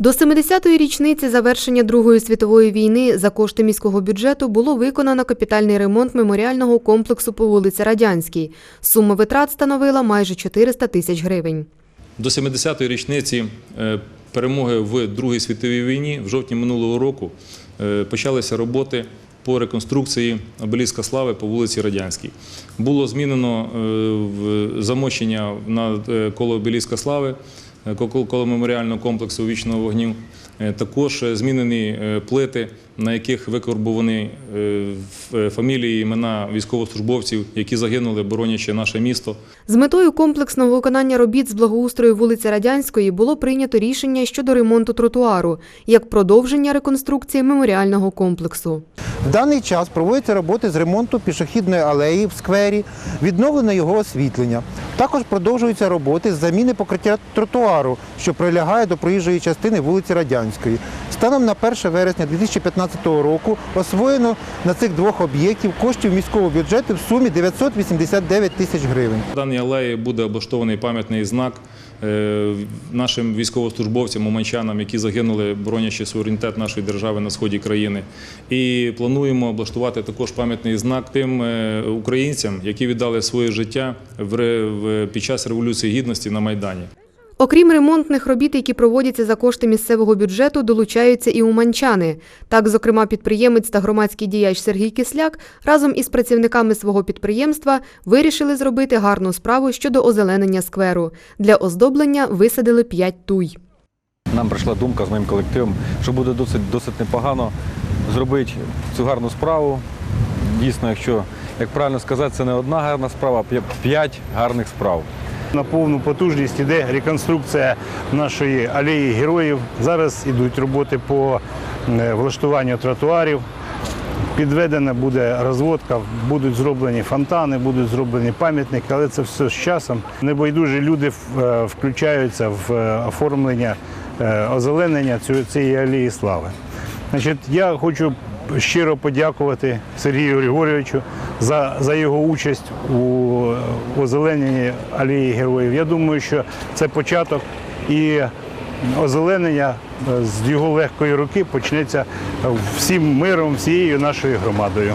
До 70-ї річниці завершення Другої світової війни за кошти міського бюджету було виконано капітальний ремонт меморіального комплексу по вулиці Радянській. Сума витрат становила майже 400 тисяч гривень. До 70-ї річниці е, перемоги в Другій світовій війні в жовтні минулого року е, почалися роботи по реконструкції обеліска слави по вулиці Радянській. Було змінено е, замощення на коло обеліска слави, коло коло меморіального комплексу вічного вогню. Е, Також е, змінені е, плити, на яких викорбовані е, е, фамілії, імена військовослужбовців, які загинули, боронячи наше місто. З метою комплексного виконання робіт з благоустрою вулиці Радянської було прийнято рішення щодо ремонту тротуару як продовження реконструкції меморіального комплексу. В даний час проводяться роботи з ремонту пішохідної алеї в сквері, відновлено його освітлення. Також продовжуються роботи з заміни покриття тротуару, що прилягає до проїжджої частини вулиці Радянської. Станом на 1 вересня 2015 року освоєно на цих двох об'єктів коштів міського бюджету в сумі 989 тисяч гривень. В даній алеї буде облаштований пам'ятний знак е, нашим військовослужбовцям, уманчанам, які загинули, боронячи суверенітет нашої держави на сході країни. І плануємо облаштувати також пам'ятний знак тим е, українцям, які віддали своє життя в- під час Революції Гідності на Майдані. Окрім ремонтних робіт, які проводяться за кошти місцевого бюджету, долучаються і уманчани. Так, зокрема, підприємець та громадський діяч Сергій Кисляк разом із працівниками свого підприємства вирішили зробити гарну справу щодо озеленення скверу. Для оздоблення висадили 5 туй. Нам прийшла думка з моїм колективом, що буде досить, досить непогано зробити цю гарну справу. Дійсно, якщо, як правильно сказати, це не одна гарна справа, а п'я- п'ять гарних справ. На повну потужність іде реконструкція нашої алеї героїв. Зараз йдуть роботи по е, влаштуванню тротуарів. Підведена буде розводка, будуть зроблені фонтани, будуть зроблені пам'ятники, але це все з часом. Небайдужі люди е, включаються в е, оформлення озеленення цієї алеї слави. Значить, я хочу щиро подякувати Сергію Григорьовичу за, за його участь у озелененні алії героїв. Я думаю, що це початок і озеленення е, з його легкої руки почнеться всім миром, всією нашою громадою.